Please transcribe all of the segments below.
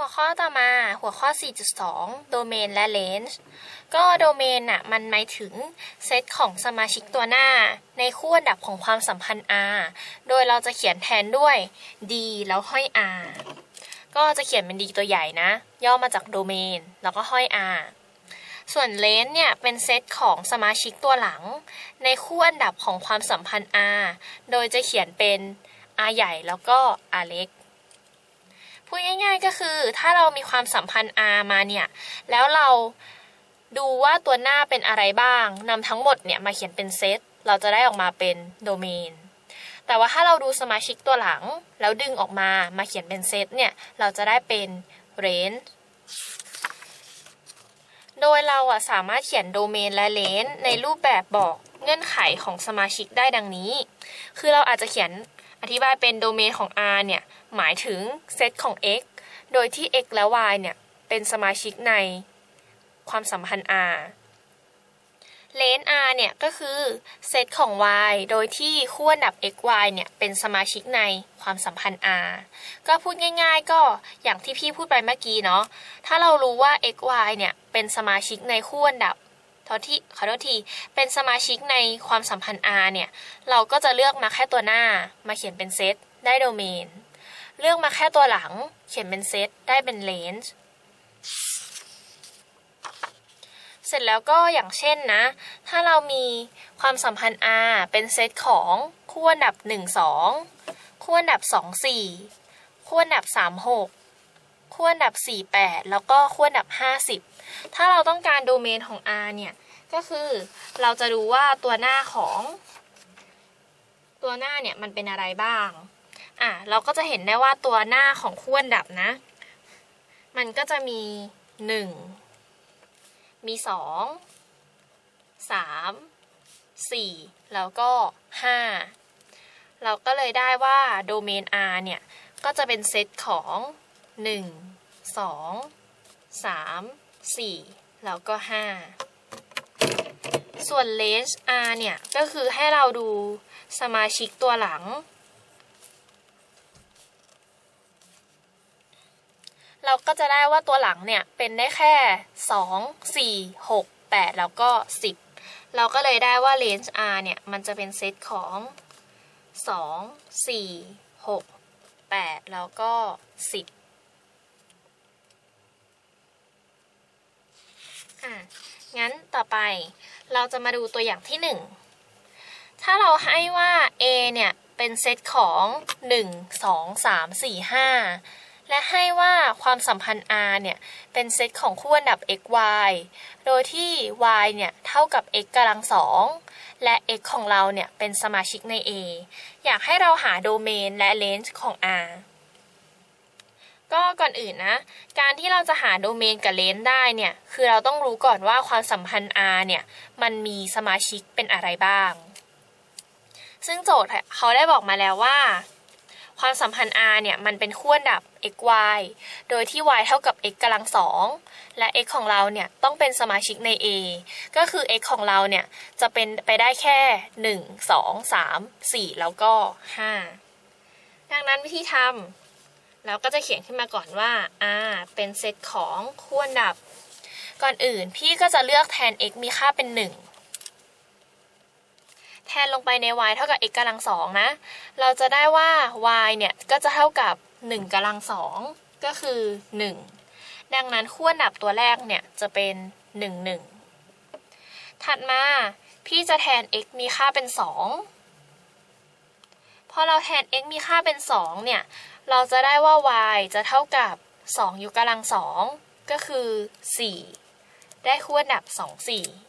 หัวข้อต่อมาหัวข้อ 4.2 โดเมนและเลนส์ก็โดเมนน่ะมันหมายถึงเซตของสมาชิกตัวหน้า ในคู่อันดับของความสัมพันธ์ R โดยเราจะเขียนแทนด้วย D แล้วห้อย R ก็จะเขียนเป็น D ตัวใหญ่นะ ย่อมาจากโดเมน แล้วก็ห้อย R ส่วนเลนส์เนี่ย เป็นเซตของสมาชิกตัวหลัง ในคู่อันดับของความสัมพันธ์ R โดยจะเขียนเป็น R ใหญ่แล้วก็ R เล็ก พูดง่าย ๆ ก็คือถ้าเรามีความสัมพันธ์ R มาเนี่ย แล้วเราดูว่าตัวหน้าเป็นอะไรบ้างนำทั้งหมดเนี่ยมาเขียนเป็นเซต เราจะได้ออกมาเป็นโดเมน แต่ว่าถ้าเราดูสมาชิกตัวหลัง แล้วดึงออกมามาเขียนเป็นเซตเนี่ย เราจะได้เป็นเรน g e โดยเราอะสามารถเขียนโดเมนและเลนในรูปแบบบอกเงื่อนไขของสมาชิกได้ดังนี้ คือเราอาจจะเขียนอธิบายเป็นโดเมนของ R เนี่ย หมายถึงเซตของ x โดยที่ x และ y เนี่ย เป็นสมาชิกในความสัมพันธ์ R เลน R เนี่ย ก็คือเซตของ y โดยที่คู่อันดับ x y เนี่ย เป็นสมาชิกในความสัมพันธ์ R ก็พูดง่ายๆ ก็อย่างที่พี่พูดไปเมื่อกี้เนาะ ถ้าเรารู้ว่า x y เนี่ย เป็นสมาชิกในคู่อันดับทอที่ขอโทษที เป็นสมาชิกในความสัมพันธ์ R เนี่ย เราก็จะเลือกมาแค่ตัวหน้ามาเขียนเป็นเซตได้โดเมน เลือกมาแค่ตัวหลัง เขียนเป็นเซตได้เป็นเลนส์เสร็จแล้วก็อย่างเช่นนะ ถ้าเรามีความสัมพันธ์ R เป็นเซตของคู่อันดับ 1 2 คู่อันดับ 2 4 คู่อันดับ 3 6 คู่อันดับ 4 8 แล้วก็คู่อันดับ 50 ถ้าเราต้องการโดเมนของ R เนี่ย ก็คือเราจะดูว่าตัวหน้าของ ตัวหน้าเนี่ยมันเป็นอะไรบ้าง อะเราก็จะเห็นได้ว่าตัวหน้าของคู่อันดับนะ มันก็จะมี 1 มี 2 3 4 แล้วก็ 5 เราก็เลยได้ว่าโดเมน R เนี่ย ก็จะเป็นเซตของ 1 2 3 4 แล้วก็ 5 ส่วน range R เนี่ย ก็คือให้เราดูสมาชิกตัวหลัง เราก็จะได้ว่าตัวหลังเนี่ยเป็นได้แค่ 2 4 6 8 แล้วก็ 10 เราก็เลยได้ว่า range R เนี่ยมันจะเป็นเซตของ 2 4 6 8 แล้วก็ 10อะงั้นต่อไปเราจะมาดูตัวอย่างที่ 1 ถ้าเราให้ว่า A เนี่ย เป็นเซตของ 1 2 3 4 5 และให้ว่าความสัมพันธ์ R เนี่ยเป็นเซตของคู่อันดับ x y โดยที่ y เนี่ยเท่ากับ x กำลังสองและ x ของเราเนี่ยเป็นสมาชิกใน A อยากให้เราหาโดเมนและเลนส์ของ R ก็ก่อนอื่นนะ การที่เราจะหาโดเมนกับเลนส์ได้เนี่ย คือเราต้องรู้ก่อนว่าความสัมพันธ์ R เนี่ย มันมีสมาชิกเป็นอะไรบ้าง ซึ่งโจทย์เขาได้บอกมาแล้วว่า ความสัมพันธ์ R เนี่ยมันเป็นคู่อันดับ x y โดยที่ y เท่ากับ x กำลังสองและ x ของเราเนี่ยต้องเป็นสมาชิกใน A ก็คือ x ของเราเนี่ยจะเป็นไปได้แค่ 1 2 3 4 แล้วก็ 5 ดังนั้นวิธีทำเราก็จะเขียนขึ้นมาก่อนว่า R เป็นเซตของคู่อันดับ ก่อนอื่นพี่ก็จะเลือกแทน x มีค่าเป็น 1 แทนลงไปใน y เท่ากับ x กำลังสองนะ เราจะได้ว่า y เนี่ย ก็จะเท่ากับ 1กำลังสองก็คือ 1 ดังนั้นขั้วอันดับตัวแรกเนี่ย จะเป็น 1 1 ถัดมา พี่จะแทน x มีค่าเป็น 2 พอเราแทน x มีค่าเป็น 2 เนี่ย เราจะได้ว่า y จะเท่ากับ2ยกกำลังสองก็คือ 4 ได้ขั้วอันดับ 2 4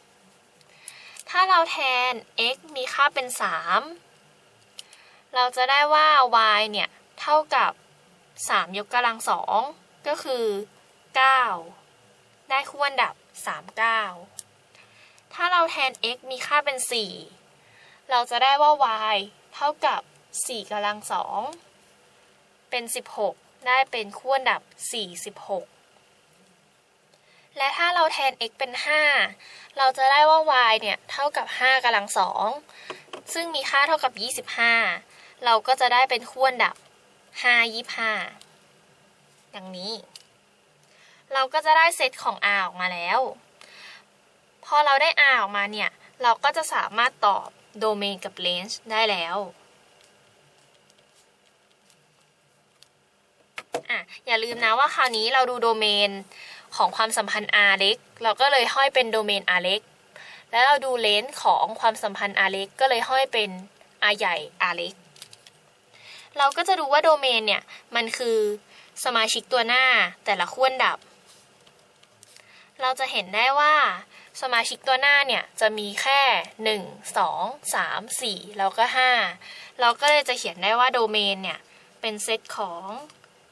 ถ้าเราแทน x มีค่าเป็น 3 เราจะได้ว่า y เนี่ย เท่ากับ 3 ยกกำลังสองก็คือ 9 ได้คู่อันดับ 3 9 ถ้าเราแทน x มีค่าเป็น 4 เราจะได้ว่า y เท่ากับ 4กำลังสองเป็น 16 ได้เป็นคู่อันดับ 46 และถ้าเราแทน x เป็น 5 เราจะได้ว่า y เนี่ย เท่ากับ 5กำลังสอง ซึ่งมีค่าเท่ากับ 25 เราก็จะได้เป็นคู่อันดับ 5 25 ดังนี้ เราก็จะได้เซตของ r ออกมาแล้ว พอเราได้ r ออกมาเนี่ย เราก็จะสามารถตอบโดเมนกับ range ได้แล้วอะอย่าลืมนะว่าคราวนี้เราดูโดเมน ของความสัมพันธ์ r เล็ก เราก็เลยห้อยเป็นโดเมน r เล็ก แล้วเราดูเลนส์ของความสัมพันธ์ r เล็ก ก็เลยห้อยเป็น r ใหญ่ r เล็ก เราก็จะดูว่าโดเมนเนี่ย มันคือสมาชิกตัวหน้าแต่ละขั้วอันดับ เราจะเห็นได้ว่าสมาชิกตัวหน้าเนี่ย จะมีแค่ 1 2 3 4 แล้วก็ 5 เราก็เลยจะเขียนได้ว่าโดเมนเนี่ย เป็นเซตของ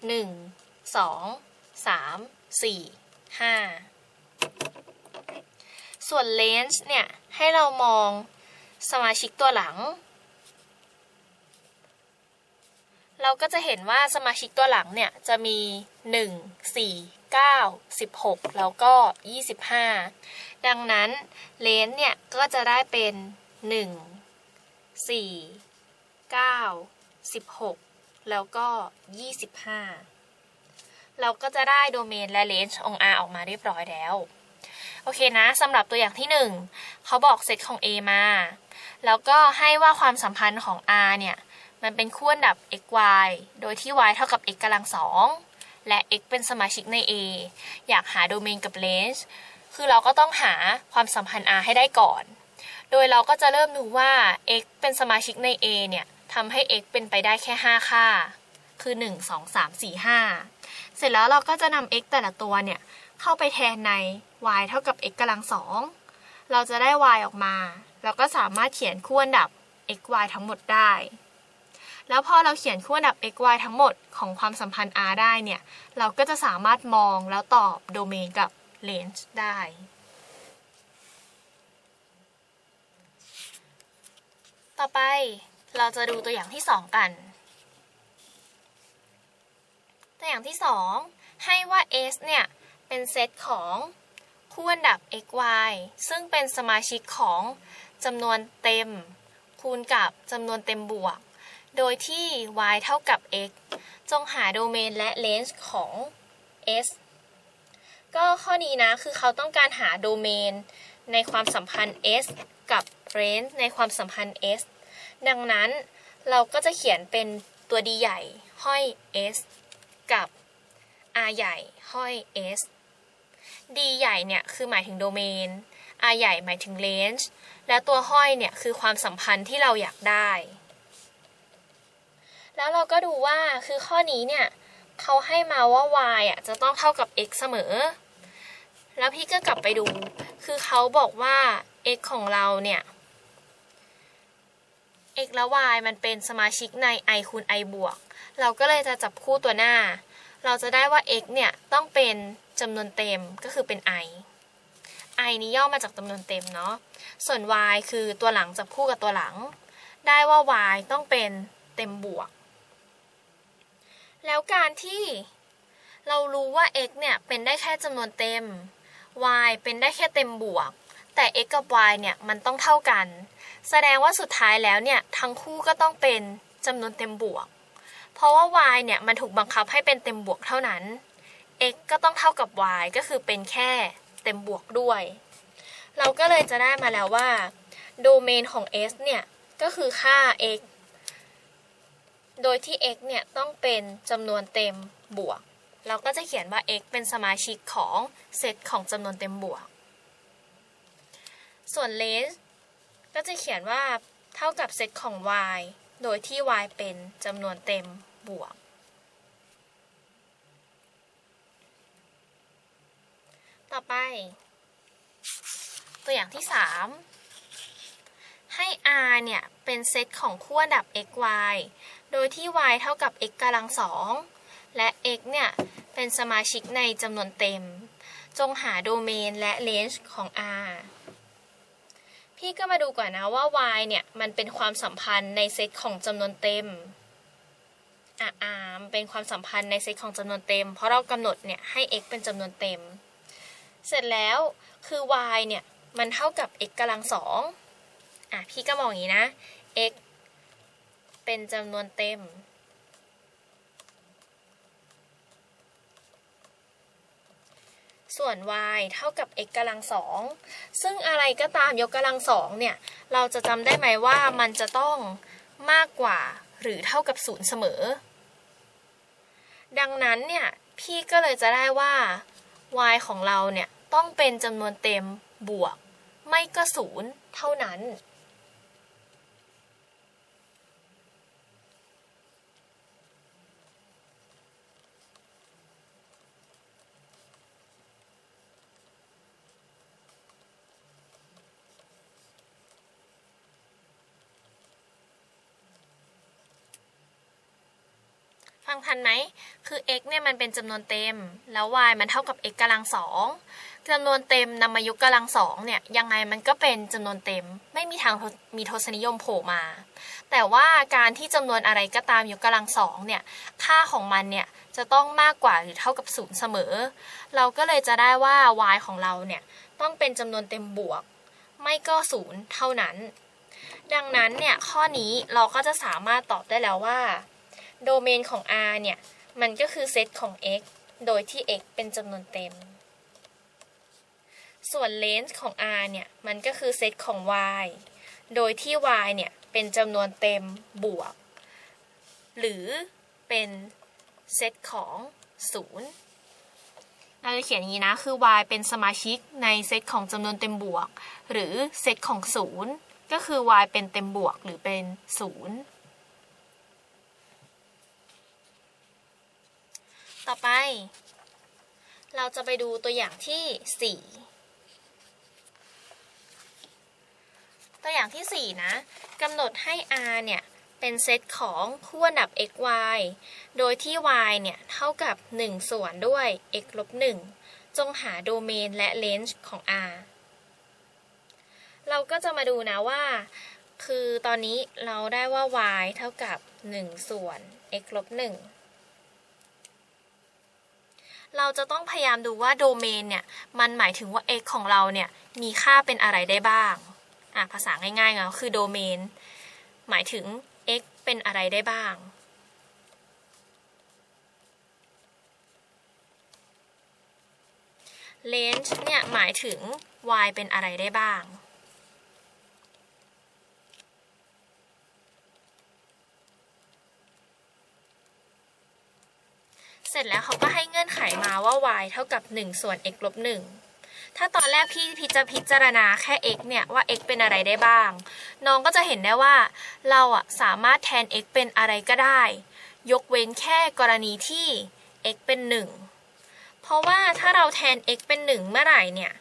1 2 3 4 5 ส่วนเลนส์เนี่ย ให้เรามองสมาชิกตัวหลัง เราก็จะเห็นว่าสมาชิกตัวหลังเนี่ย จะมี 1 4 9 16 แล้วก็ 25 ดังนั้นเลนส์เนี่ย ก็จะได้เป็น 1 4 9 16 แล้วก็ 25 เราก็จะได้โดเมนและเลนส์อง R ออกมาเรียบร้อยแล้ว โอเคนะสำหรับตัวอย่างที่ 1 เขาบอกเซตของ A มา แล้วก็ให้ว่าความสัมพันธ์ของ R เนี่ย มันเป็นคู่อันดับ x y โดยที่ y เท่ากับ x กำลังสองและ x เป็นสมาชิกใน A อยากหาโดเมนกับ range คือเราก็ต้องหาความสัมพันธ์ R ให้ได้ก่อน โดยเราก็จะเริ่มดูว่า x เป็นสมาชิกใน A เนี่ยทำให้ x เป็นไปได้แค่ 5 ค่า คือ 1 2 3 4 5 เสร็จแล้วเราก็จะนำ x แต่ละตัวเนี่ย เข้าไปแทนใน y เท่ากับ x กำลังสองเราจะได้ y ออกมา เราก็สามารถเขียนคู่อันดับ x y ทั้งหมดได้ แล้วพอเราเขียนคู่อันดับ x y ทั้งหมดของความสัมพันธ์ r ได้เนี่ย เราก็จะสามารถมองแล้วตอบโดเมนกับ range ได้ ต่อไปเราจะดูตัวอย่างที่ 2 กัน ตัวอย่างที่ 2 ให้ว่า S เนี่ย เป็นเซตของคู่อันดับ x y ซึ่งเป็นสมาชิกของจำนวนเต็ม คูณกับจำนวนเต็มบวก โดยที่ y เท่ากับ x จงหาโดเมนและเลนส์ของ S ก็ข้อนี้นะ คือเขาต้องการหาโดเมนในความสัมพันธ์ S กับ range ในความสัมพันธ์ S ดังนั้นเราก็จะเขียนเป็นตัว D ใหญ่ห้อย S กับ R ใหญ่ห้อย S D ใหญ่เนี่ยคือหมายถึงโดเมน R ใหญ่หมายถึง range และตัวห้อยเนี่ยคือความสัมพันธ์ที่เราอยากได้ แล้วเราก็ดูว่าคือข้อนี้เนี่ยเขาให้มาว่า y อะจะต้องเท่ากับ x เสมอ แล้วพี่ก็กลับไปดู คือเขาบอกว่า x ของเราเนี่ย x และ y มันเป็นสมาชิกใน i คูณ i บวก เราก็เลยจะจับคู่ตัวหน้า เราจะได้ว่า x เนี่ยต้องเป็นจำนวนเต็มก็คือเป็น i i นี้ย่อมาจากจำนวนเต็มเนาะ ส่วน y คือตัวหลังจับคู่กับตัวหลัง ได้ว่า y ต้องเป็นเต็มบวก แล้วการที่เรารู้ว่า x เนี่ยเป็นได้แค่จำนวนเต็ม y เป็นได้แค่เต็มบวก แต่ x กับ y เนี่ยมันต้องเท่ากัน แสดงว่าสุดท้ายแล้วเนี่ยทั้งคู่ก็ต้องเป็นจำนวนเต็มบวก เพราะว่า y เนี่ยมันถูกบังคับให้เป็นเต็มบวกเท่านั้น x ก็ต้องเท่ากับ y ก็คือเป็นแค่เต็มบวกด้วย เราก็เลยจะได้มาแล้วว่า โดเมนของ s เนี่ย ก็คือค่า x โดยที่ x เนี่ย ต้องเป็นจำนวนเต็มบวก เราก็จะเขียนว่า x เป็นสมาชิกของเซตของจำนวนเต็มบวก ส่วน range ก็จะเขียนว่าเท่ากับเซตของ y โดยที่ y เป็นจำนวนเต็ม บวก ต่อไป ตัวอย่างที่ 3 ให้ r เนี่ย เป็นเซตของคู่อันดับ x y โดยที่ y เท่ากับ x กำลังสองและ x เนี่ย เป็นสมาชิกในจำนวนเต็ม จงหาโดเมนและ range ของ r พี่ก็มาดูก่อนนะว่า y เนี่ย มันเป็นความสัมพันธ์ในเซตของจำนวนเต็ม อะอ่ามเป็นความสัมพันธ์ในเซตของจำนวนเต็ม เพราะเรากำหนดเนี่ยให้ x เป็นจำนวนเต็ม เสร็จแล้วคือ y เนี่ยมันเท่ากับ x กำลังสองอะพี่ก็มองอย่างนี้นะ x เป็นจำนวนเต็ม ส่วน y เท่ากับ x กำลังสอง ซึ่งอะไรก็ตามยกกำลังสองเนี่ย เราจะจำได้ไหมว่ามันจะต้องมากกว่าหรือเท่ากับศูนย์เสมอ ดังนั้นเนี่ยพี่ก็เลยจะได้ว่า y ของเราเนี่ยต้องเป็นจำนวนเต็มบวก ไม่ก็ศูนย์เท่านั้น ฟังทันไหม คือ x เนี่ยมันเป็นจำนวนเต็ม แล้ว y มันเท่ากับ x กำลังสองจำนวนเต็มนำมายกกำลังสองเนี่ยยังไงมันก็เป็นจำนวนเต็ม ไม่มีทางมีทศนิยมโผล่มา แต่ว่าการที่จำนวนอะไรก็ตามยกกำลังสองเนี่ยค่าของมันเนี่ยจะต้องมากกว่าหรือเท่ากับศูนย์เสมอ เราก็เลยจะได้ว่า y ของเราเนี่ยต้องเป็นจำนวนเต็มบวก ไม่ก็ศูนย์เท่านั้น ดังนั้นเนี่ยข้อนี้เราก็จะสามารถตอบได้แล้วว่า โดเมนของ R เนี่ย มันก็คือเซตของ x โดยที่ x เป็นจำนวนเต็ม ส่วน range ของ R เนี่ย มันก็คือเซตของ y โดยที่ y เนี่ย เป็นจำนวนเต็มบวก หรือเป็นเซตของ 0 เราจะเขียนอย่างนี้นะ คือ y เป็นสมาชิกในเซตของจำนวนเต็มบวก หรือเซตของ 0 ก็คือ y เป็นเต็มบวกหรือเป็น 0 ต่อไป เราจะไปดูตัวอย่างที่ 4 ตัวอย่างที่ 4 นะกำหนดให้ r เนี่ย เป็นเซตของคู่อันดับ x y โดยที่ y เนี่ย เท่ากับ 1 ส่วนด้วย x ลบ1จงหาโดเมนและ range ของ r เราก็จะมาดูนะว่า คือตอนนี้เราได้ว่า y เท่ากับ 1 ส่วน x ลบ1 เราจะต้องพยายามดูว่าโดเมนเนี่ย มันหมายถึงว่า x ของเราเนี่ย มีค่าเป็นอะไรได้บ้าง อะ ภาษาง่ายๆก็คือโดเมน หมายถึง x เป็นอะไรได้บ้าง range เนี่ย หมายถึง y เป็นอะไรได้บ้าง เสร็จแล้วเขาก็ให้เงื่อนไขมาว่า y เท่ากับ 1 ส่วน x ลบ1ถ้าตอนแรกพี่พิจะพิจารณาแค่ x เนี่ยว่า x เป็นอะไรได้บ้าง น้องก็จะเห็นได้ว่า เราอะสามารถแทน x เป็นอะไรก็ได้ ยกเว้นแค่กรณีที่ x เป็น 1 เพราะว่าถ้าเราแทน x เป็น 1 เมื่อไหร่เนี่ย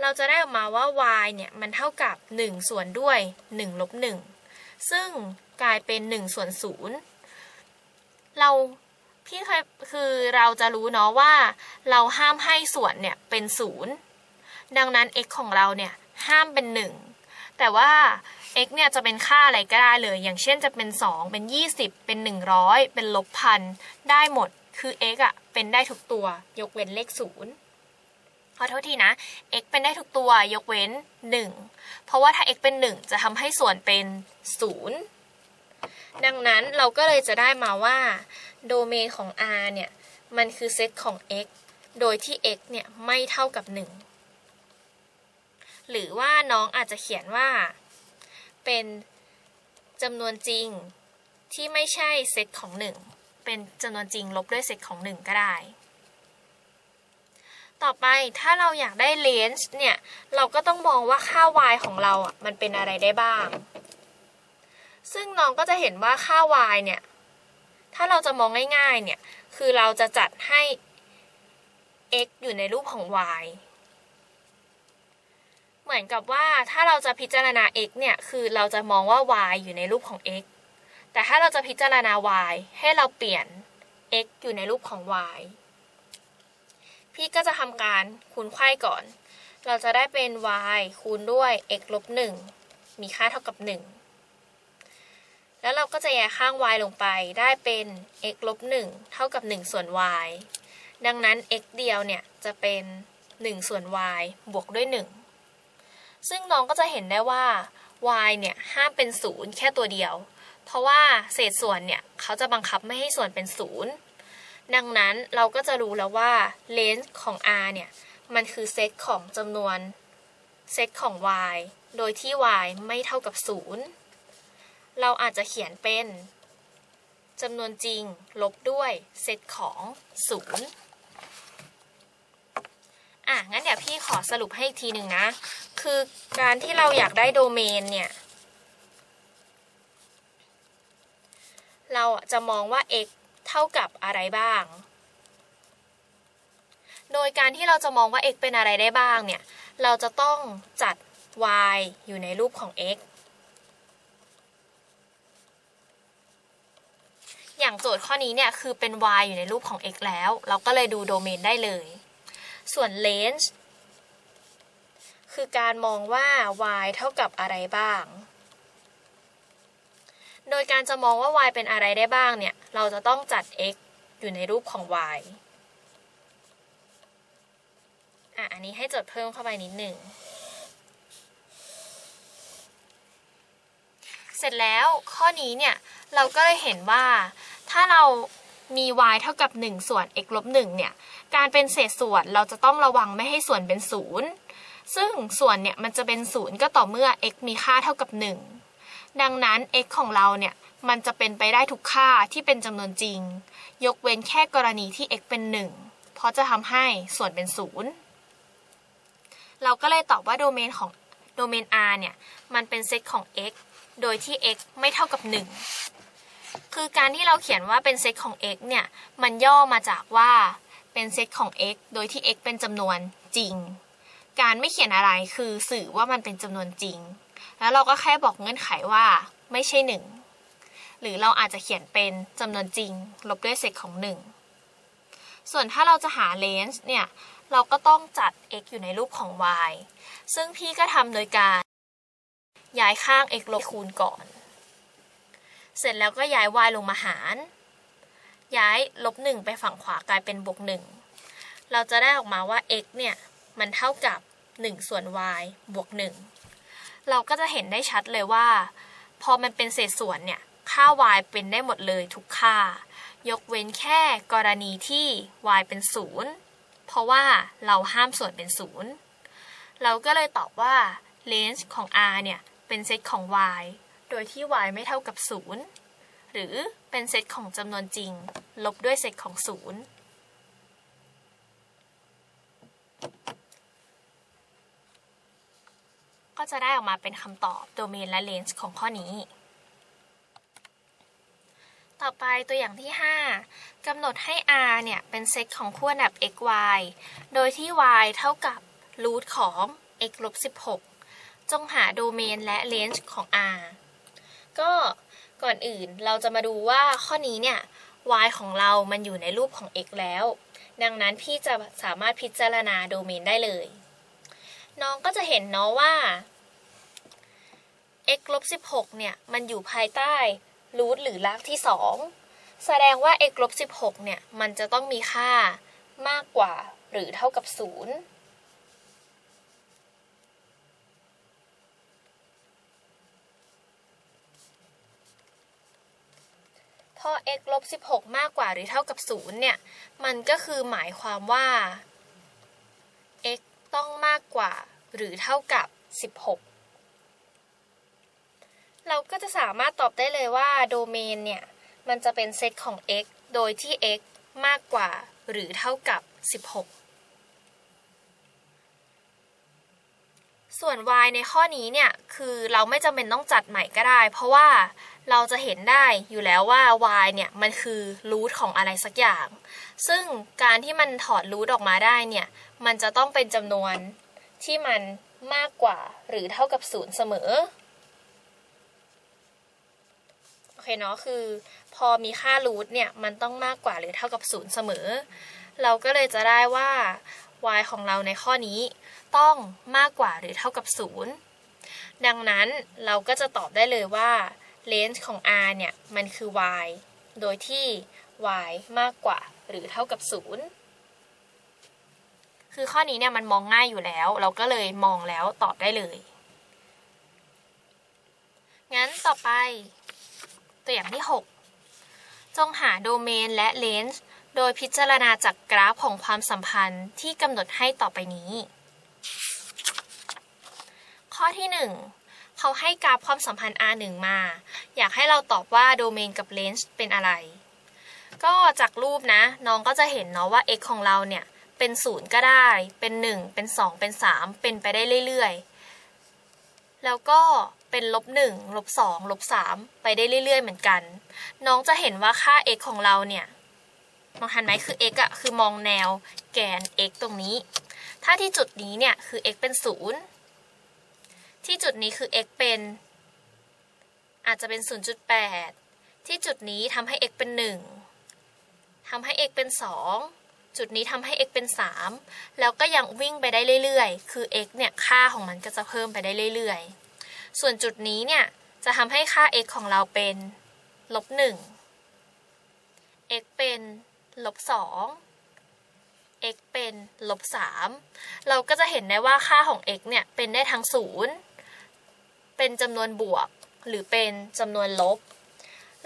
เราจะได้ออกมาว่า y เนี่ยมันเท่ากับ 1 ส่วนด้วย1ลบ1ซึ่งกลายเป็น 1 ส่วน0 เราพี่เคยคือเราจะรู้เนาะว่า เราห้ามให้ส่วนเนี่ยเป็น0ดังนั้น x ของเราเนี่ยห้ามเป็น 1 แต่ว่า x เนี่ยจะเป็นค่าอะไรก็ได้เลย อย่างเช่นจะเป็น 2 เป็น 20 เป็น 100 เป็นลบพันได้หมด คือ x อะเป็นได้ทุกตัวยกเว้นเลข0ขอโทษทีนะ x เป็นได้ทุกตัวยกเว้น 1 เพราะว่าถ้า x เป็น 1 จะทำให้ส่วนเป็น 0 ดังนั้นเราก็เลยจะได้มาว่าโดเมนของ R เนี่ย มันคือเซตของ x โดยที่ x เนี่ย ไม่เท่ากับ 1 หรือว่าน้องอาจจะเขียนว่า เป็นจำนวนจริงที่ไม่ใช่เซตของ 1 เป็นจำนวนจริงลบด้วยเซตของ 1 ก็ได้ ต่อไปถ้าเราอยากได้ range เนี่ย เราก็ต้องมองว่าค่า y ของเราอะมันเป็นอะไรได้บ้าง ซึ่งน้องก็จะเห็นว่าค่า y เนี่ย ถ้าเราจะมองง่ายๆเนี่ย คือเราจะจัดให้ x อยู่ในรูปของ y เหมือนกับว่าถ้าเราจะพิจารณา x เนี่ย คือเราจะมองว่า y อยู่ในรูปของ x แต่ถ้าเราจะพิจารณา y ให้เราเปลี่ยน x อยู่ในรูปของ y พี่ก็จะทำการคูณไขว้ก่อน เราจะได้เป็น y คูณด้วย x ลบ1มีค่าเท่ากับ 1 แล้วเราก็จะแยกข้าง y ลงไปได้เป็น x ลบ1เท่ากับ 1 ส่วน y ดังนั้น x เดียวเนี่ยจะเป็น 1 ส่วน y บวกด้วย 1 ซึ่งน้องก็จะเห็นได้ว่า y เนี่ยห้ามเป็น 0 แค่ตัวเดียว เพราะว่าเศษส่วนเนี่ยเขาจะบังคับไม่ให้ส่วนเป็น 0 ดังนั้นเราก็จะรู้แล้วว่าเลนส์ของ r เนี่ยมันคือเซตของจำนวนเซตของ y โดยที่ y ไม่เท่ากับ 0 เราอาจจะเขียนเป็นจำนวนจริงลบด้วยเซตของ 0 อะ งั้นเดี๋ยวพี่ขอสรุปให้อีกทีหนึ่งนะ คือการที่เราอยากได้โดเมนเนี่ย เราจะมองว่า x เท่ากับอะไรบ้าง โดยการที่เราจะมองว่า x เป็นอะไรได้บ้างเนี่ย เราจะต้องจัด y อยู่ในรูปของ x อย่างโจทย์ข้อนี้เนี่ยคือเป็น y อยู่ในรูปของ x แล้ว เราก็เลยดูโดเมนได้เลย ส่วน range คือการมองว่า y เท่ากับอะไรบ้าง โดยการจะมองว่า y เป็นอะไรได้บ้างเนี่ย เราจะต้องจัด x อยู่ในรูปของ y อะ อันนี้ให้จดเพิ่มเข้าไปนิดหนึ่ง เสร็จแล้วข้อนี้เนี่ย เราก็เลยเห็นว่า ถ้าเรามี y เท่ากับ 1 ส่วน x ลบ1เนี่ย การเป็นเศษส่วนเราจะต้องระวังไม่ให้ส่วนเป็น 0 ซึ่งส่วนเนี่ยมันจะเป็น 0 ก็ต่อเมื่อ x มีค่าเท่ากับ 1 ดังนั้น x ของเราเนี่ยมันจะเป็นไปได้ทุกค่าที่เป็นจำนวนจริง ยกเว้นแค่กรณีที่ x เป็น 1 เพราะจะทำให้ส่วนเป็น 0 เราก็เลยตอบว่าโดเมนของโดเมน R เนี่ยมันเป็นเซตของ x โดยที่ x ไม่เท่ากับ 1 คือการที่เราเขียนว่าเป็นเซตของ x เนี่ย มันย่อมาจากว่าเป็นเซตของ x โดยที่ x เป็นจำนวนจริง การไม่เขียนอะไรคือสื่อว่ามันเป็นจำนวนจริง แล้วเราก็แค่บอกเงื่อนไขว่าไม่ใช่ 1 หรือเราอาจจะเขียนเป็นจำนวนจริง ลบด้วยเศษของ 1 ส่วนถ้าเราจะหาเลนส์เนี่ย เราก็ต้องจัด x อยู่ในรูปของ y ซึ่งพี่ก็ทำโดยการย้ายข้าง x ลบคูณก่อน เสร็จแล้วก็ย้าย y ลงมาหาร ย้ายลบ1ไปฝั่งขวากลายเป็นบวก1เราจะได้ออกมาว่า x เนี่ยมันเท่ากับ 1 ส่วน y บวก 1 เราก็จะเห็นได้ชัดเลยว่า พอมันเป็นเศษส่วนเนี่ย ค่า y เป็นได้หมดเลยทุกค่า ยกเว้นแค่กรณีที่ y เป็น 0 เพราะว่าเราห้ามส่วนเป็น 0 เราก็เลยตอบว่า range ของ r เนี่ย เป็นเซตของ y โดยที่ y ไม่เท่ากับ 0 หรือเป็นเซตของจำนวนจริง ลบด้วยเซตของ 0 ก็จะได้ออกมาเป็นคำตอบโดเมนและเลนส์ของข้อนี้ ต่อไปตัวอย่างที่ 5กำหนดให้ r เนี่ย เป็นเซตของคู่อันดับ x y โดยที่ y เท่ากับรูทของ x ลบ16จงหาโดเมนและเลนส์ของ r ก็ก่อนอื่นเราจะมาดูว่าข้อนี้เนี่ย y ของเรามันอยู่ในรูปของ x แล้ว ดังนั้นพี่จะสามารถพิจารณาโดเมนได้เลย น้องก็จะเห็นเนาะว่า x ลบ16 เนี่ย มันอยู่ภายใต้รูทหรือรากที่ 2 แสดงว่า x ลบ16 เนี่ย มันจะต้องมีค่ามากกว่าหรือเท่ากับ 0 พอ x ลบ16 มากกว่าหรือเท่ากับ 0 เนี่ย มันก็คือหมายความว่า x ต้องมากกว่าหรือเท่ากับ 16 เราก็จะสามารถตอบได้เลยว่าโดเมนเนี่ย มันจะเป็นเซตของ x โดยที่ x มากกว่าหรือเท่ากับ 16 ส่วน y ในข้อนี้เนี่ยคือเราไม่จำเป็นต้องจัดใหม่ก็ได้ เพราะว่าเราจะเห็นได้อยู่แล้วว่า y เนี่ยมันคือรูทของอะไรสักอย่าง ซึ่งการที่มันถอดรูทออกมาได้เนี่ยมันจะต้องเป็นจำนวนที่มันมากกว่าหรือเท่ากับ0เสมอโอเคเนาะคือพอมีค่ารูทเนี่ยมันต้องมากกว่าหรือเท่ากับ0เสมอ เราก็เลยจะได้ว่า y ของเราในข้อนี้ต้องมากกว่าหรือเท่ากับ 0 ดังนั้นเราก็จะตอบได้เลยว่า range ของ r เนี่ย มันคือ y โดยที่ y มากกว่าหรือเท่ากับ 0 คือข้อนี้เนี่ยมันมองง่ายอยู่แล้ว เราก็เลยมองแล้วตอบได้เลย งั้นต่อไป ตัวอย่างที่ 6 จงหาโดเมนและเลนส์ โดยพิจารณาจากกราฟของความสัมพันธ์ที่กำหนดให้ต่อไปนี้ ข้อที่ 1 เขาให้กราฟความสัมพันธ์ R1 มา อยากให้เราตอบว่าโดเมนกับเลนส์เป็นอะไร ก็จากรูปนะ น้องก็จะเห็นเนาะว่า x ของเราเนี่ย เป็น 0 ก็ได้ เป็น 1 เป็น 2 เป็น 3 เป็นไปได้เรื่อยๆ แล้วก็เป็นลบ1ลบ2ลบ3ไปได้เรื่อยๆ เหมือนกัน น้องจะเห็นว่าค่า x ของเราเนี่ย มองทันไหมคือ x อะคือมองแนวแกน x ตรงนี้ ถ้าที่จุดนี้เนี่ยคือ x เป็น 0 ที่จุดนี้คือ x เป็น อาจจะเป็น 0.8 ที่จุดนี้ทำให้ x เป็น 1ทำให้ x เป็น 2 จุดนี้ทำให้ x เป็น 3 แล้วก็ยังวิ่งไปได้เรื่อยๆ คือ x เนี่ยค่าของมันก็จะเพิ่มไปได้เรื่อยๆ ส่วนจุดนี้เนี่ยจะทำให้ค่า x ของเราเป็นลบ1 x เป็น ลบ2 x เป็นลบ3เราก็จะเห็นได้ว่าค่าของ x เนี่ย เป็นได้ทั้ง 0 เป็นจำนวนบวก หรือเป็นจำนวนลบ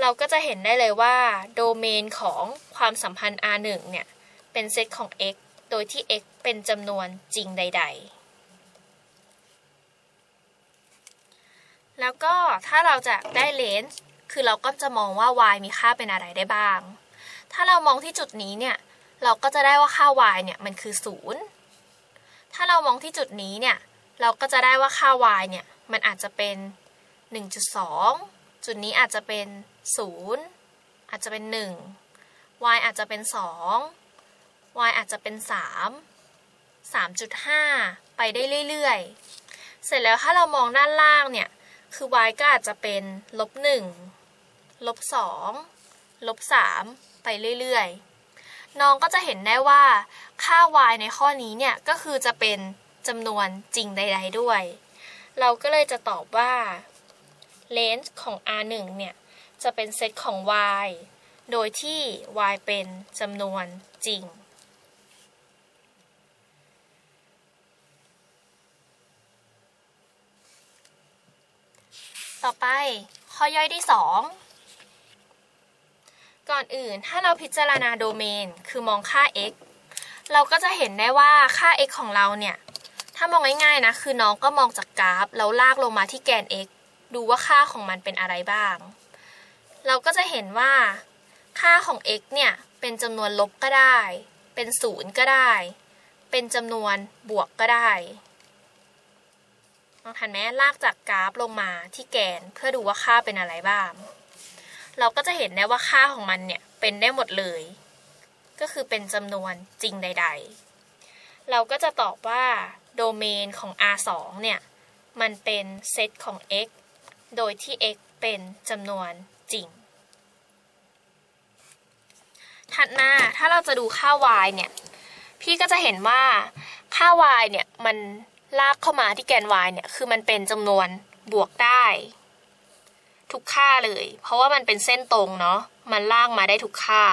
เราก็จะเห็นได้เลยว่า โดเมนของความสัมพันธ์ R1 เนี่ย เป็นเซตของ x โดยที่ x เป็นจำนวนจริงใด ๆแล้วก็ถ้าเราจะได้เลนส์คือเราก็จะมองว่า y มีค่าเป็นอะไรได้บ้าง ถ้าเรามองที่จุดนี้เนี่ย เราก็จะได้ว่าค่า y เนี่ยมันคือ 0 ถ้าเรามองที่จุดนี้เนี่ย เราก็จะได้ว่าค่า y เนี่ยมันอาจจะเป็น 1.2 จุดนี้อาจจะเป็น 0 อาจจะเป็น 1 y อาจจะเป็น 2 y อาจจะเป็น 3 3.5 ไปได้เรื่อยๆ เสร็จแล้วถ้าเรามองด้านล่างเนี่ย คือ y ก็อาจจะเป็นลบ1ลบ2ลบ3 ไปเรื่อยๆ น้องก็จะเห็นได้ว่าค่า y ในข้อนี้เนี่ยก็คือจะเป็นจำนวนจริงใด ๆด้วย เราก็เลยจะตอบว่า range ของ R1 เนี่ยจะเป็นเซตของ y โดยที่ y เป็นจำนวนจริง ต่อไปข้อย่อยที่ 2 ก่อนอื่นถ้าเราพิจารณาโดเมน คือมองค่า x เราก็จะเห็นได้ว่าค่า x ของเราเนี่ย ถ้ามองง่ายๆนะ คือน้องก็มองจากกราฟ แล้วลากลงมาที่แกน x ดูว่าค่าของมันเป็นอะไรบ้าง เราก็จะเห็นว่า ค่าของ x เนี่ย เป็นจำนวนลบก็ได้ เป็นศูนย์ก็ได้ เป็นจำนวนบวกก็ได้ลองทันไหมลากจากกราฟลงมาที่แกนเพื่อดูว่าค่าเป็นอะไรบ้าง เราก็จะเห็นได้ว่าค่าของมันเนี่ยเป็นได้หมดเลย ก็คือเป็นจำนวนจริงใด ๆ เราก็จะตอบว่าโดเมนของ R2 เนี่ยมันเป็นเซตของ x โดยที่ x เป็นจำนวนจริง ถัดมาถ้าเราจะดูค่า y เนี่ย พี่ก็จะเห็นว่าค่า y เนี่ยมันลากเข้ามาที่แกน y เนี่ย คือมันเป็นจำนวนบวกได้ ทุกค่าเลย เพราะว่ามันเป็นเส้นตรงเนาะมันลากมาได้ทุกค่า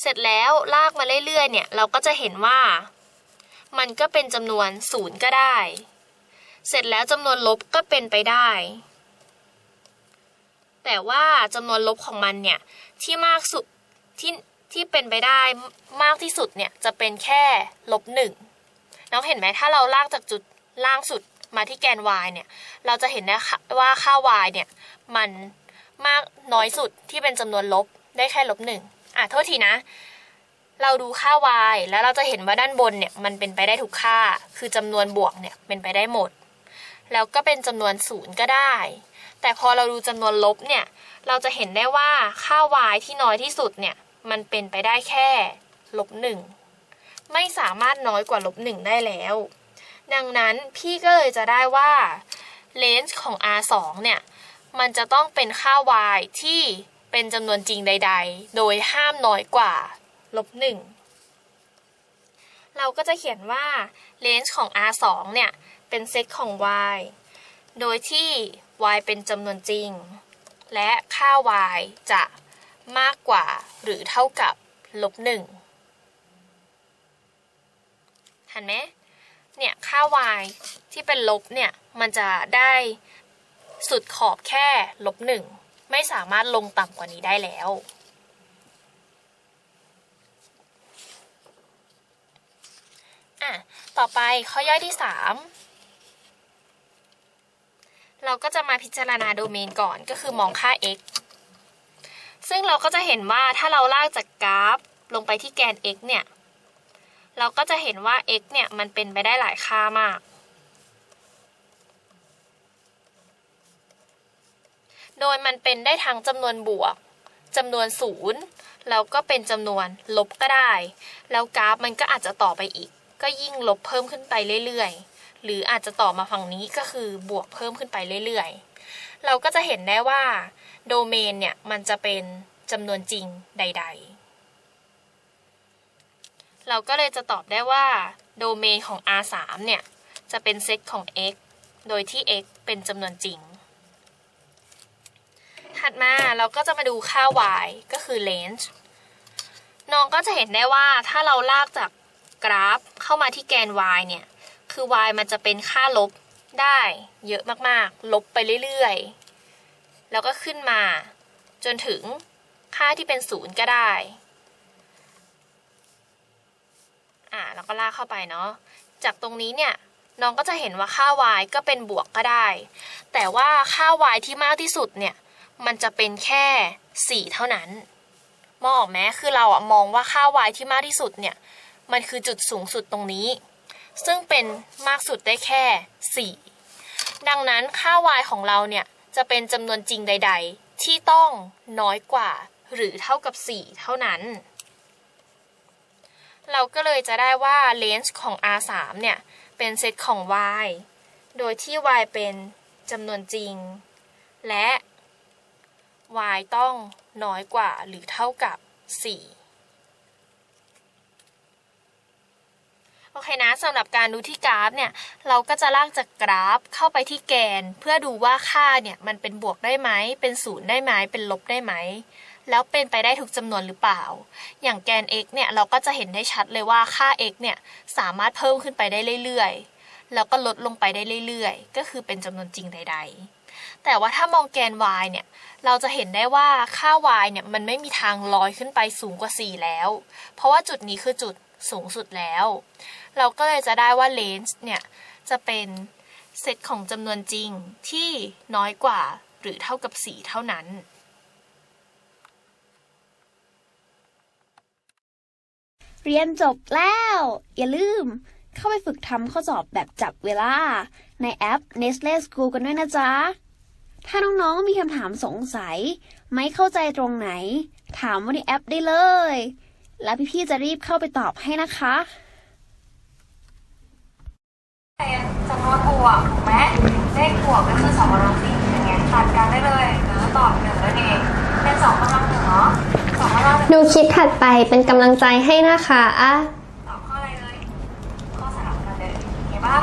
เสร็จแล้วลากมาเรื่อยๆเนี่ยเราก็จะเห็นว่า มันก็เป็นจำนวนศูนย์ก็ได้ เสร็จแล้วจำนวนลบก็เป็นไปได้ แต่ว่าจำนวนลบของมันเนี่ยที่มากสุดที่ที่เป็นไปได้มากที่สุดเนี่ยจะเป็นแค่ลบหนึ่งน้องเห็นไหมถ้าเราลากจากจุดล่างสุด มาที่แกน y เนี่ย เราจะเห็นได้ว่าค่า y เนี่ย มันมากน้อยสุดที่เป็นจำนวนลบได้แค่ลบหนึ่งอะโทษทีนะ เราดูค่า y แล้วเราจะเห็นว่าด้านบนเนี่ย มันเป็นไปได้ทุกค่า คือจำนวนบวกเนี่ยเป็นไปได้หมด แล้วก็เป็นจำนวนศูนย์ก็ได้ แต่พอเราดูจำนวนลบเนี่ย เราจะเห็นได้ว่าค่า y ที่น้อยที่สุดเนี่ย มันเป็นไปได้แค่ลบหนึ่งไม่สามารถน้อยกว่าลบหนึ่งได้แล้ว ดังนั้นพี่ก็เลยจะได้ว่า range ของ r 2 เนี่ยมันจะต้องเป็นค่า y ที่เป็นจำนวนจริงใด ๆ โดยห้ามน้อยกว่าลบหนึ่งเราก็จะเขียนว่า range ของ r 2 เนี่ย เป็นเซตของ y โดยที่ y เป็นจำนวนจริง และค่า y จะมากกว่าหรือเท่ากับลบหนึ่งเห็นไหม เนี่ยค่า y ที่เป็นลบเนี่ยมันจะได้สุดขอบแค่ลบหนึ่งไม่สามารถลงต่ำกว่านี้ได้แล้ว อะ ต่อไปข้อย่อยที่ 3 เราก็จะมาพิจารณาโดเมนก่อนก็คือมองค่า x ซึ่งเราก็จะเห็นว่าถ้าเราลากจากกราฟลงไปที่แกน x เนี่ย เราก็จะเห็นว่า x เนี่ยมันเป็นไปได้หลายค่ามาก โดยมันเป็นได้ทั้งจำนวนบวกจำนวนศูนย์แล้วก็เป็นจำนวนลบก็ได้ แล้วกราฟมันก็อาจจะต่อไปอีก ก็ยิ่งลบเพิ่มขึ้นไปเรื่อยๆ หรืออาจจะต่อมาฝั่งนี้ก็คือบวกเพิ่มขึ้นไปเรื่อยๆ เราก็จะเห็นได้ว่าโดเมนเนี่ยมันจะเป็นจำนวนจริงใด ๆ เราก็เลยจะตอบได้ว่าโดเมนของ R3 เนี่ย จะเป็นเซตของ x โดยที่ x เป็นจำนวนจริง ถัดมาเราก็จะมาดูค่า y ก็คือ range น้องก็จะเห็นได้ว่าถ้าเราลากจากกราฟเข้ามาที่แกน y เนี่ย คือ y มันจะเป็นค่าลบได้เยอะมากๆ ลบไปเรื่อยๆ แล้วก็ขึ้นมา จนถึงค่าที่เป็นศูนย์ก็ได้ อ่าแล้วก็ลากเข้าไปเนาะ จากตรงนี้เนี่ยน้องก็จะเห็นว่าค่า y ก็เป็นบวกก็ได้ แต่ว่าค่า y ที่มากที่สุดเนี่ย มันจะเป็นแค่ 4 เท่านั้น มองออกไหมคือเราอะมองว่าค่า y ที่มากที่สุดเนี่ย มันคือจุดสูงสุดตรงนี้ ซึ่งเป็นมากสุดได้แค่ 4 ดังนั้นค่า y ของเราเนี่ย จะเป็นจำนวนจริงใด ๆ ที่ต้องน้อยกว่าหรือเท่ากับ 4 เท่านั้น เราก็เลยจะได้ว่า range ของ r3 เนี่ยเป็นเซตของ y โดยที่ y เป็นจำนวนจริง และ y ต้องน้อยกว่าหรือเท่ากับ 4 โอเคนะสำหรับการดูที่กราฟเนี่ย เราก็จะลากจากกราฟเข้าไปที่แกน เพื่อดูว่าค่าเนี่ย มันเป็นบวกได้ไหม เป็นศูนย์ได้ไหม เป็นลบได้ไหม แล้วเป็นไปได้ทุกจำนวนหรือเปล่า อย่างแกน x เนี่ยเราก็จะเห็นได้ชัดเลยว่าค่า x เนี่ยสามารถเพิ่มขึ้นไปได้เรื่อยๆ แล้วก็ลดลงไปได้เรื่อยๆ ก็คือเป็นจำนวนจริงใด ๆ แต่ว่าถ้ามองแกน y เนี่ยเราจะเห็นได้ว่าค่า y เนี่ยมันไม่มีทางลอยขึ้นไปสูงกว่า 4 แล้ว เพราะว่าจุดนี้คือจุดสูงสุดแล้ว เราก็เลยจะได้ว่า range เนี่ยจะเป็นเซตของจำนวนจริงที่น้อยกว่าหรือเท่ากับ 4 เท่านั้น เรียนจบแล้ว อย่าลืม เข้าไปฝึกทำข้อสอบแบบจับเวลา ในแอป Nestle School กันด้วยนะจ๊ะ ถ้าน้องๆมีคำถามสงสัย ไม่เข้าใจตรงไหน ถามว่าในแอปได้เลย แล้วพี่ๆจะรีบเข้าไปตอบให้นะคะจำนวนบวกถูกไหมเลขบวกก็คือสองกำลังสี่อย่างเงี้ยขาดกันได้เลยหรือตอบหนึ่งนั่นเองเป็นสองกำลังหนึ่งเนาะ ดูคลิปถัดไปเป็นกำลังใจให้นะคะ ตอบข้ออะไรเลย ข้อสลับกันเลยเห็นปะ